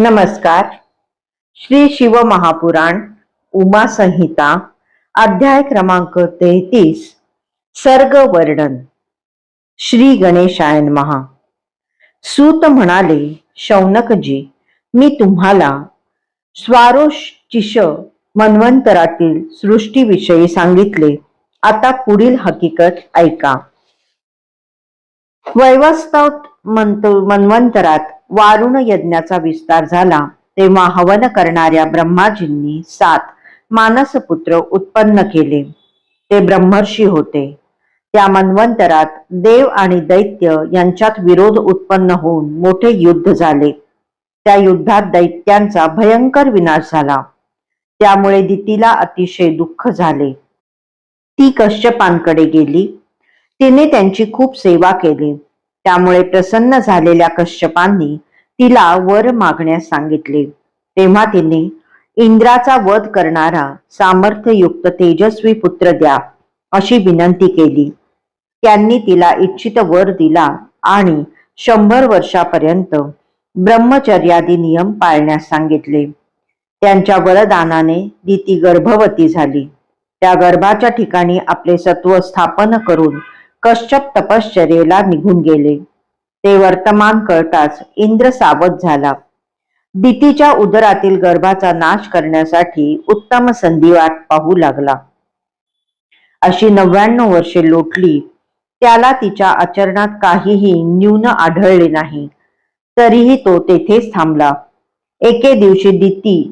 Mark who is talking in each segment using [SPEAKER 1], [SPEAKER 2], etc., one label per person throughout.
[SPEAKER 1] नमस्कार. श्री शिव महापुराण उमा संहिता अध्याय क्रमांक तेहतीस सर्ग वर्णन. श्री गणेशायन महा सूत म्हणाले शौनकजी मी तुम्हाला स्वारोशिष मन्वंतरातील सृष्टीविषयी सांगितले. आता पुढील हकीकत ऐका. वैवस्तव मंत मन्वंतरात वारुण यज्ञाचा विस्तार झाला तेव्हा हवन करणाऱ्या ब्रह्माजींनी सात मानसपुत्र उत्पन्न केले. ते ब्रह्मर्षी होते. त्या मन्वंतरात देव आणि दैत्य यांच्यात विरोध उत्पन्न होऊन मोठे युद्ध झाले. त्या युद्धात दैत्यांचा भयंकर विनाश झाला. त्यामुळे दितीला अतिशय दुःख झाले. ती कश्यपांकडे गेली. तिने त्यांची खूप सेवा केली. त्यामुळे प्रसन्न झालेल्या कश्यपांनी तिला वर मागण्यास सांगितले. तेव्हा तिने इंद्राचा वध करणारा सामर्थ्ययुक्त तेजस्वी पुत्र द्या अशी विनंती केली. त्यांनी तिला इच्छित वर दिला आणि शंभर वर्षापर्यंत ब्रह्मचर्यादी नियम पाळण्यास सांगितले. त्यांच्या वरदानाने दिती गर्भवती झाली. त्या गर्भाच्या ठिकाणी आपले सत्व स्थापन करून कश्यप तपश्चर्येला निघून गेले. ते वर्तमान कळताच इंद्र सावध झाला. दितीच्या उदरातील गर्भाचा नाश करण्यासाठी उत्तम संधी वाट पाहू लागला. अशी नव्याण्णव वर्षे लोटली त्याला तिच्या आचरणात काहीही न्यून आढळले नाही. तरीही तो तेथेच थांबला. एके दिवशी दिती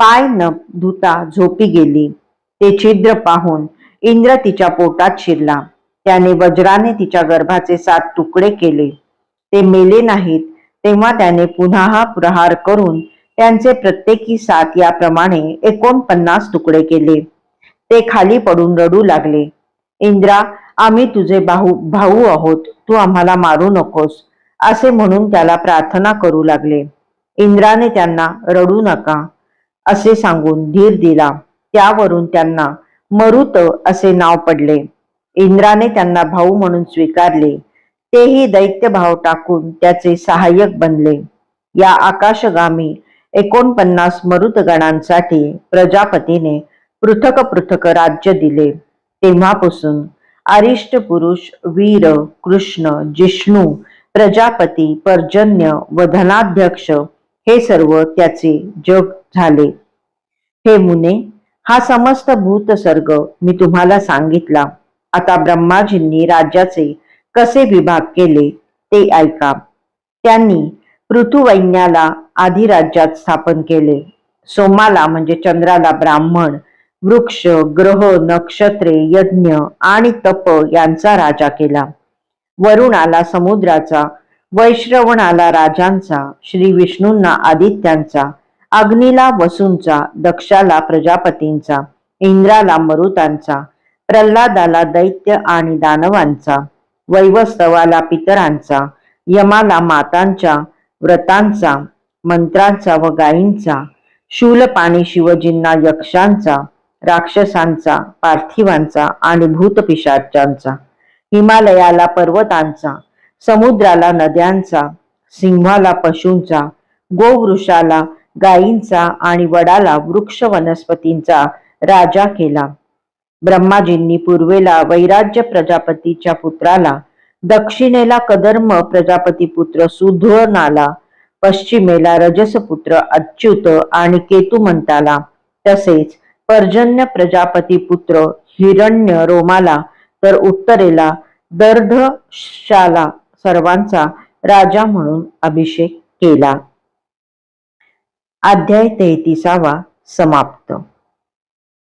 [SPEAKER 1] पाय न धुता झोपी गेली. ते छिद्र पाहून इंद्र तिच्या पोटात शिरला. त्याने वज्राने तिच्या गर्भाचे सात तुकडे केले. ते मेले नाहीत तेव्हा त्याने पुन्हा हा प्रहार करून त्यांचे प्रत्येकी सात याप्रमाणे एकोणपन्नास तुकडे केले. ते खाली पडून रडू लागले. इंद्रा आम्ही तुझे भाऊ भाऊ आहोत तू आम्हाला मारू नकोस असे म्हणून त्याला प्रार्थना करू लागले. इंद्राने त्यांना रडू नका असे सांगून धीर दिला. त्यावरून त्यांना मरुत असे नाव पडले. इंद्राने त्यांना भाऊ म्हणून स्वीकारले. तेही दैत्य भाव टाकून त्याचे सहाय्यक बनले. या आकाशगामी एकोणपन्नास मरुतगणांसाठी प्रजापतीने पृथक पृथक राज्य दिले. तेव्हापासून अरिष्ट पुरुष वीर कृष्ण जिष्णू प्रजापती पर्जन्य व धनाध्यक्ष हे सर्व त्याचे जग झाले. हे मुने हा समस्त भूतसर्ग मी तुम्हाला सांगितला. आता ब्रह्माजींनी राज्याचे कसे विभाग केले ते ऐका. त्यांनी पृथुवैन्याला आधी राज्यात स्थापन केले. सोमाला म्हणजे चंद्राला ब्राह्मण वृक्ष ग्रह नक्षत्रे यज्ञ आणि तप यांचा राजा केला. वरुणाला समुद्राचा वैश्रवणाला राजांचा श्री विष्णूंना आदित्यांचा अग्नीला वसूंचा दक्षाला प्रजापतींचा इंद्राला मरुतांचा प्रल्हादाला दैत्य आणि दानवांचा वैवस्तवाला पितरांचा यमाला मातांच्या व्रतांचा मंत्रांचा व गायींचा शूलपाणी शिवजींना यक्षांचा राक्षसांचा पार्थिवांचा आणि भूतपिशाचांचा हिमालयाला पर्वतांचा समुद्राला नद्यांचा सिंहाला पशूंचा गोवृषाला गायींचा आणि वडाला वृक्ष वनस्पतींचा राजा केला. ब्रह्माजींनी पूर्वेला वैराज्य प्रजापतीच्या पुत्राला दक्षिणेला कदर्म प्रजापती पुत्र सुधोनाला पश्चिमेला रजसपुत्र अच्युत आणि केतुमंताला तसेच पर्जन्य प्रजापती पुत्र हिरण्य रोमाला तर उत्तरेला दर्धशाला सर्वांचा राजा म्हणून अभिषेक केला. अध्याय तेहतीसावा समाप्त.